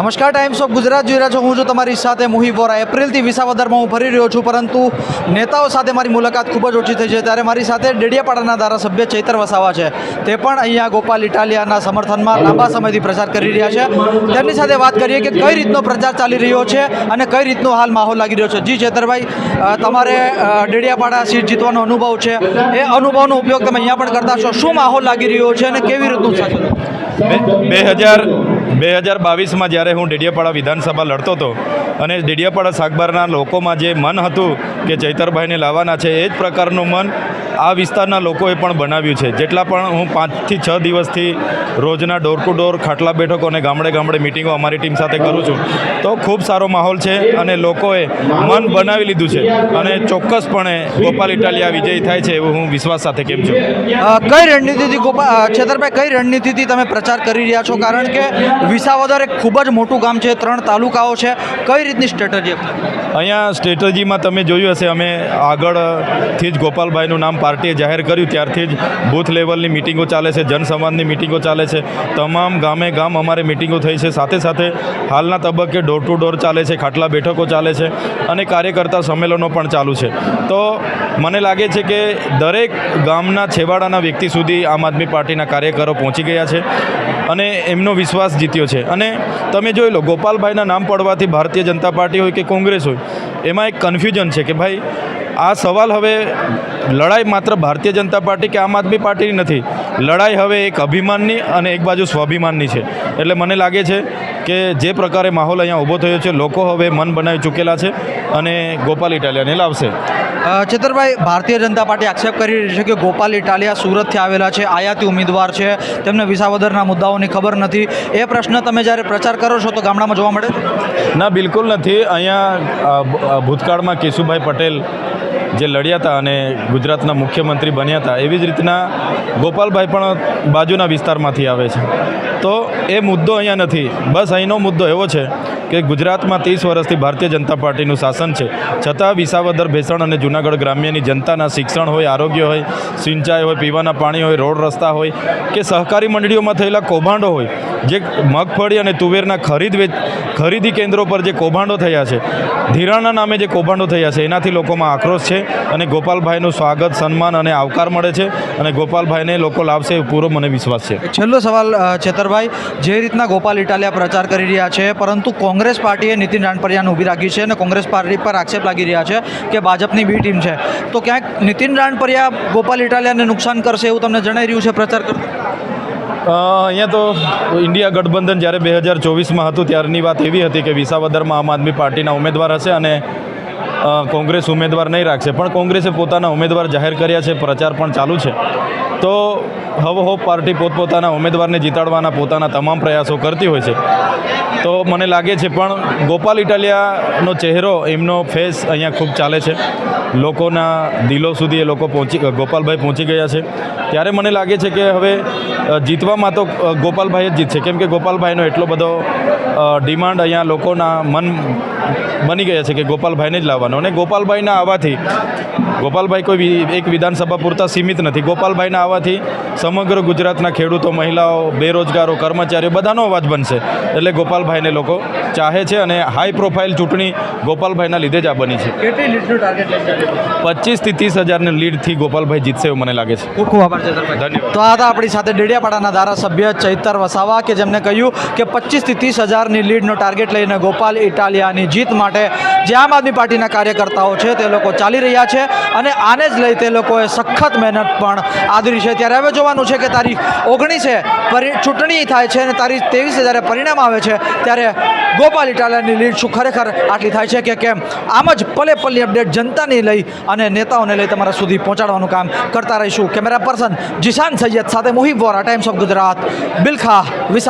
નમસ્કાર times of Gujarat જોઈ રહ્યા છો. હું છું તમારી સાથે મુહિબ બોરા એપ્રિલથી વિસાવદરમાં હું ફરી રહ્યો છું, પરંતુ નેતાઓ સાથે મારી મુલાકાત ખૂબ જ ઓછી થઈ છે. ત્યારે મારી સાથે ડેડિયાપાડાના ધારાસભ્ય ચૈતર વસાવા છે. તે પણ અહીંયા ગોપાલ ઇટાલિયાના સમર્થનમાં લાંબા સમયથી પ્રચાર કરી રહ્યા છે. તેમની સાથે વાત કરીએ કે કઈ રીતનો પ્રચાર ચાલી રહ્યો છે અને કઈ રીતનો હાલ માહોલ લાગી રહ્યો છે. જી ચેતરભાઈ તમારે ડેડિયાપાડા સીટ જીતવાનો અનુભવ છે. એ અનુભવનો ઉપયોગ તમે અહીંયા પણ કરતા છો. શું માહોલ લાગી રહ્યો છે અને કેવી રીતનું છે? બે હજાર બે હજાર બાવીસમાં જ્યારે હું ડેડિયાપાડા વિધાનસભા લડતો હતો અને ડેડિયાપાડા સાગબારના લોકોમાં જે મન હતું કે ચૈતરભાઈને લાવવાના છે, એ જ પ્રકારનું મન આ વિસ્તારના લોકોએ પણ બનાવ્યું છે. જેટલા પણ હું પાંચથી છ દિવસથી રોજના ડોર ટુ ડોર ખાટલા બેઠકો અને ગામડે ગામડે મિટિંગો અમારી ટીમ સાથે કરું છું. તો ખૂબ સારો માહોલ છે અને લોકોએ મન બનાવી લીધું છે. અને ચોક્કસપણે ગોપાલ ઇટાલિયા વિજય થાય છે એવું હું વિશ્વાસ સાથે કેમ છું? કઈ રણનીતિથી ગોપા અ, છેતરભાઈ કઈ રણનીતિથી તમે પ્રચાર કરી રહ્યા છો? કારણ કે વિસાવદર એક ખૂબ જ મોટું ગામ છે ત્રણ તાલુકાઓ છે. કઈ રીતની સ્ટ્રેટજી અહીંયા સ્ટ્રેટજીમાં તમે જોયું હશે અમે આગળથી જ ગોપાલભાઈનું નામ પાર્ટીએ જાહેર કર્યું, ત્યારથી જ બૂથ લેવલની મિટિંગો ચાલે છે, જનસંવાદની મિટિંગો ચાલે છે. તમામ ગામે ગામ અમારે મિટિંગો થઈ છે. સાથે સાથે હાલના તબક્કે ડોર ટુ ડોર ચાલે છે, ખાટલા બેઠકો ચાલે છે અને કાર્યકર્તા સંમેલનો પણ ચાલુ છે. તો મને લાગે છે કે દરેક ગામના છેવાડાના વ્યક્તિ સુધી આમ આદમી પાર્ટીના કાર્યકરો પહોંચી ગયા છે અને એમનો વિશ્વાસ જીત્યો છે. અને તમે જોઈ લો, ગોપાલભાઈના નામ પડવાથી ભારતીય જનતા પાર્ટી હોય કે કોંગ્રેસ હોય, એમાં એક કન્ફ્યુઝન છે કે ભાઈ આ સવાલ હવે લડાઈ માત્ર ભારતીય જનતા પાર્ટી કે આમ આદમી પાર્ટીની નથી. લડાઈ હવે એક અભિમાનની અને એક બાજુ સ્વાભિમાનની છે. એટલે મને લાગે છે કે જે પ્રકારે માહોલ અહીંયા ઊભો થયો છે લોકો હવે મન બનાવી ચૂકેલા છે અને ગોપાલ ઇટાલિયાને લાવશે. ચેતરભાઈ ભારતીય જનતા પાર્ટી આક્ષેપ કરી રહી છે કે ગોપાલ ઇટાલિયા સુરતથી આવેલા છે આયાતી ઉમેદવાર છે. તેમને વિસાવદરના મુદ્દાઓની ખબર નથી. એ પ્રશ્ન તમે જ્યારે પ્રચાર કરો છો તો ગામડામાં જોવા મળે ના બિલકુલ નથી. અહીંયા ભૂતકાળમાં કેશુભાઈ પટેલ જે લડ્યા હતા અને ગુજરાતના મુખ્યમંત્રી બન્યા હતા, એવી જ રીતના ગોપાલભાઈ પણ બાજુના વિસ્તારમાંથી આવે છે. તો એ મુદ્દો અહીંયા નથી. બસ અહીંનો મુદ્દો એવો છે કે ગુજરાતમાં ત્રીસ વર્ષથી ભારતીય જનતા પાર્ટીનું શાસન છે. છતાં વિસાવદર, ભેસણ અને જૂનાગઢ ગ્રામ્યની જનતાના શિક્ષણ હોય, આરોગ્ય હોય, સિંચાઈ હોય, પીવાના પાણી હોય, રોડ રસ્તા હોય કે સહકારી મંડળીઓમાં થયેલા કૌભાંડો હોય જે મગફળી અને તુવેરના ખરીદ ખરીદી કેન્દ્રો પર જે કૌભાંડો થયા છે ધિરાણના નામે જે કૌભાંડો થયા છે, એનાથી લોકોમાં આક્રોશ છે અને ગોપાલભાઈનું સ્વાગત, સન્માન અને આવકાર મળે છે અને ગોપાલભાઈને લોકો લાવશે પૂરો મને વિશ્વાસ છે. છેલ્લો સવાલ છેતરભાઈ, જે રીતના ગોપાલ ઇટાલિયા પ્રચાર કરી રહ્યા છે, પરંતુ કોંગ્રેસ પાર્ટીએ નીતિન રાણપરિયાને ઊભી રાખી છે અને કોંગ્રેસ પાર્ટી પર આક્ષેપ લાગી રહ્યા છે કે ભાજપની બી ટીમ છે. તો ક્યાંક નીતિન રાણપરિયા ગોપાલ ઇટાલિયાને નુકસાન કરશે એવું તમને જણાઈ રહ્યું છે પ્રચાર કરતા અહીંયા તો ઇન્ડિયા ગઠબંધન જ્યારે બે હજાર ચોવીસમાં હતું, ત્યારની વાત એવી હતી કે વિસાવદરમાં આમ આદમી પાર્ટીના ઉમેદવાર હશે અને કોંગ્રેસ ઉમેદવાર નહીં રાખશે. પણ કોંગ્રેસે પોતાના ઉમેદવાર જાહેર કર્યા છે, પ્રચાર પણ ચાલુ છે. તો હવે હોપ પાર્ટી પોતપોતાના ઉમેદવારને જીતાડવાના પોતાના તમામ પ્રયાસો કરતી હોય છે. તો મને લાગે છે પણ ગોપાલ ઇટાલિયાનો ચહેરો, એમનો ફેસ અહીંયા ખૂબ ચાલે છે. લોકોના દિલો સુધી એ લોકો પહોંચી, ગોપાલભાઈ પહોંચી ગયા છે. ત્યારે મને લાગે છે કે હવે જીતવામાં તો ગોપાલભાઈ જ જીતશે. કેમ કે ગોપાલભાઈનો એટલો બધો ડિમાન્ડ અહીંયા લોકોના મન બની ગયા છે કે ગોપાલભાઈને જ લાવવાનો. અને ગોપાલભાઈના આવવાથી ગોપાલભાઈ કોઈ એક વિધાનસભા પૂરતા સીમિત નથી. ગોપાલભાઈના આવવાથી સમગ્ર ગુજરાતના ખેડૂતો મહિલાઓ બેરોજગારો કર્મચારીઓ બધાનો અવાજ બનશે. એટલે ગોપાલભાઈને લોકો ચાહે છે અને હાઈ પ્રોફાઇલ ચૂંટણી ગોપાલભાઈના લીધે જ આ બની છે. પચીસથી ત્રીસ હજારની લીડથી ગોપાલભાઈ જીતશે એવું મને લાગે છે. ખૂબ ખૂબ આભાર ધન્યવાદ. તો આ હતા આપણી સાથે ડેડિયાપાડાના ધારાસભ્ય ચૈતર વસાવા કે જેમને કહ્યું કે પચીસથી ત્રીસ હજારની લીડનો ટાર્ગેટ લઈને ગોપાલ ઇટાલિયાની જીત માટે જે આમ આદમી પાર્ટીના કાર્યકર્તાઓ છે તે લોકો ચાલી રહ્યા છે અને આને જ લઈ તે લોકોએ સખત મહેનત પણ આદરી છે. ત્યારે હવે જોવાનું છે કે તારી ઓગણીસે ચૂંટણી થાય છે અને તારી ત્રેવીસે જ્યારે પરિણામ આવે છે, ત્યારે ગોપાલ ઇટાલિયાની લીડ શું ખરેખર આટલી થાય છે કે કેમ? આમ જ પલે પલ્લી અપડેટ જનતાને લઈ અને નેતાઓને લઈ તમારા સુધી પહોંચાડવાનું કામ કરતા રહીશું. કેમેરા પર્સન જીશાન સૈયદ સાથે Mohib Vora Times of Gujarat Bilkha visa